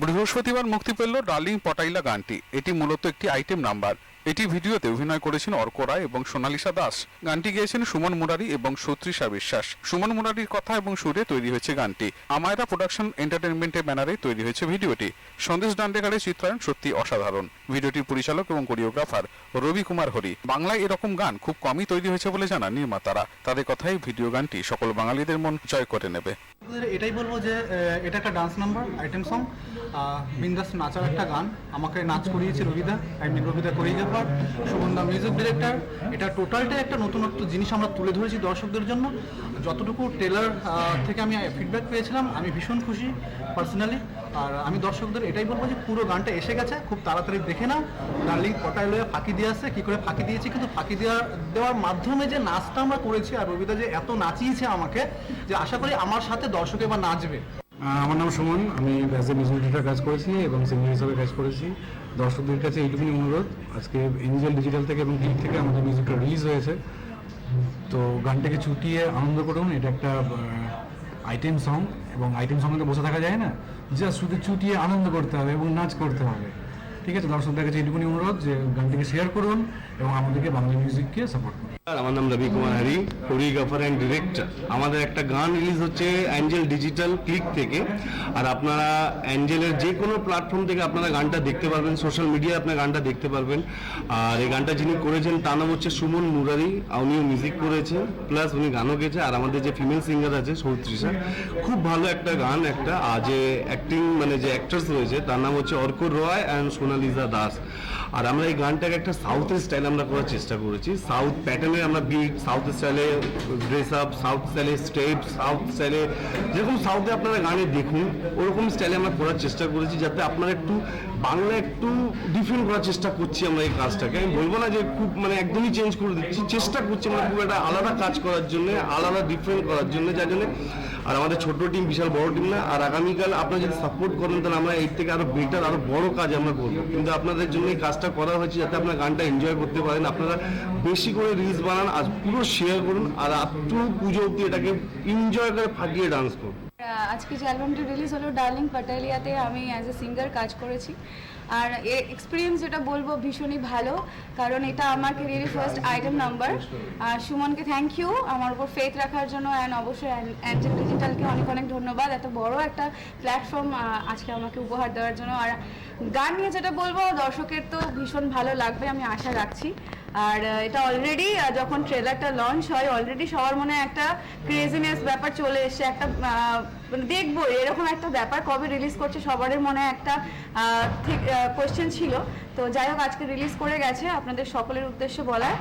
বৃহস্পতিবার মুক্তি পেল ডার্লিং পটাইলা গানটি। এটি মূলত একটি আইটেম নাম্বার এটি ভিডিওতে অভিনয় করেছেন অর্ক রায় এবং সোনালিসা দাস। গানটি গেয়েছেন সুমন মুরারি এবং সত্রিষা বিশ্বাস। সুমন মুরারির কথা এবং সুরে তৈরি হয়েছে গানটি। আমায়রা প্রোডাকশন এন্টারটেনমেন্টের ব্যানারে তৈরি হয়েছে ভিডিওটি। সন্দেশ ডান্ডেকারের চিত্রায়ন সত্যি অসাধারণ। ভিডিওটির পরিচালক এবং কোরিওগ্রাফার রবি কুমার হরি। বাংলায় এরকম গান খুব কমই তৈরি হয়েছে বলে জানান নির্মাতারা। তাদের কথাই ভিডিও গানটি সকল বাঙালিদের মন জয় করে নেবে। এটাই বলব যে এটা একটা ডান্স নাম্বার আইটেম সং বিন্দাস নাচার একটা গান। আমাকে নাচ করিয়েছে রবিদা আই মিন রবিদা কোরিওগ্রাফার সুগন্ধা মিউজিক ডিরেক্টর এটা টোটালটাই একটা নতুনত্ব জিনিস আমরা তুলে ধরেছি দর্শকদের জন্য। যতটুকু টেলার থেকে আমি ফিডব্যাক পেয়েছিলাম, আমি ভীষণ খুশি পার্সোনালি আর আমি দর্শকদের এটাই বলব যে পুরো গানটা এসে গেছে, খুব তাড়াতাড়ি দেখে নাও। ডার্লিং কটায় লয়ে ফাঁকি দিয়ে আসছে কী করে ফাঁকি দিয়েছি, কিন্তু ফাঁকি দেওয়ার দেওয়ার মাধ্যমে যে নাচটা আমরা করেছি আর রবিদা যে এত নাচিয়েছে আমাকে, যে আশা করি আমার সাথে দর্শকে বা নাচবে। আমার নাম সুমন। আমি অ্যাজ এ মিউজিক ডিরেক্টর কাজ করেছি এবং সিঙ্গার হিসাবে কাজ করেছি। দর্শকদের কাছে এইটুকুনি অনুরোধ, আজকে এঞ্জেল ডিজিটাল থেকে এবং ক্লিক থেকে আমাদের মিউজিকটা রিলিজ হয়েছে। তো গানটাকে ছুটিয়ে আনন্দ করুন, এটা একটা আইটেম সং এবং আইটেম সঙ্গে বসে থাকা যায় না। জাস্ট শুধু চুটিয়ে আনন্দ করতে হবে এবং নাচ করতে হবে। ঠিক আছে, দর্শকদের কাছে এইটুকুনি অনুরোধ যে গানটিকে শেয়ার করুন এবং আমাদেরকে বাংলা মিউজিককে সাপোর্ট করুন। আমার নাম রবি কুমার হারি কোরিওগ্রাফার অ্যান্ড ডিরেক্টর আমাদের একটা গান রিলিজ হচ্ছে অ্যাঞ্জেল ডিজিটাল ক্লিক থেকে। আর আপনারা অ্যাঞ্জেলের যে কোনো প্ল্যাটফর্ম থেকে আপনারা গানটা দেখতে পারবেন সোশ্যাল মিডিয়ায় আপনার গানটা দেখতে পারবেন। আর এই গানটা যিনি করেছেন, তার নাম হচ্ছে সুমন মুরারি। মিউজিক প্লাস উনি গানও গেছে আর আমাদের যে ফিমেল সিঙ্গার আছে সৌত্রিষা খুব ভালো একটা গান একটা। আর যে অ্যাক্টিং মানে যে অ্যাক্ট্রেস রয়েছে, তার নাম হচ্ছে অর্ক রয় অ্যান্ড সোনালিজা দাস। আর আমরা এই গানটাকে একটা সাউথের স্টাইল আমরা করার চেষ্টা করেছি। সাউথ প্যাটার্নে আমরা বিট সাউথ স্টাইলে ড্রেস আপ সাউথ স্টাইলে স্টেপ সাউথ স্টাইলে যেরকম সাউথে আপনারা গানে দেখুন, ওরকম স্টাইলে আমরা করার চেষ্টা করেছি যাতে আপনারা একটু বাংলা একটু ডিফারেন্ট করার চেষ্টা করছি আমরা এই কাজটাকে। আমি বলব না যে খুব মানে একদমই চেঞ্জ করে দিচ্ছি, চেষ্টা করছি আমরা খুব একটা আলাদা কাজ করার জন্য, আলাদা ডিফারেন্ট করার জন্য, যার জন্য আর আমাদের ছোট টিম বিশাল বড় টিম না, আর আগামীকাল আপনারা যদি সাপোর্ট করেন তাহলে আমরা এর থেকে আরও বেটার আরও বড় কাজ আমরা করব। কিন্তু আপনাদের জন্য এই কাজটা করা হয়েছে যাতে আপনারা গানটা এনজয় করতে পারেন, আপনারা বেশি করে রিলস বানান, আর পুরো শেয়ার করুন, আর আপটু পুজো অব্দি এটাকে এনজয় করে ফাটিয়ে ডান্স করুন। আজকে যে অ্যালবামটি রিলিজ হলো ডার্লিং পাটালিয়াতে আমি অ্যাজ এ সিঙ্গার কাজ করেছি। আর এর এক্সপিরিয়েন্স যেটা বলব, ভীষণই ভালো, কারণ এটা আমার ক্যারিয়ারের ফার্স্ট আইটেম নাম্বার আর সুমনকে থ্যাংক ইউ আমার উপর ফেথ রাখার জন্য অ্যান্ড অবশ্যই অ্যান্টেল ডিজিটালকে অনেক অনেক ধন্যবাদ। এত বড় একটা প্ল্যাটফর্ম আজকে আমাকে উপহার দেওয়ার জন্য। আর গান নিয়ে যেটা বলব, দর্শকের তো ভীষণ ভালো লাগবে, আমি আশা রাখছি। আর এটা অলরেডি যখন ট্রেলারটা লঞ্চ হয় অলরেডি সবার মনে একটা ক্রেজিনেস ব্যাপার চলে এসছে, একটা মানে দেখব এরকম একটা ব্যাপার কবে রিলিজ করছে সবারই মনে একটা কোয়েশ্চেন ছিল। তো যাই হোক, আজকে রিলিজ করে গেছে আপনাদের সকলের উদ্দেশ্যে বলার।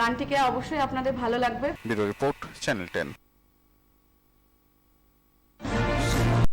গানটিকে অবশ্যই আপনাদের ভালো লাগবে। Report channel ten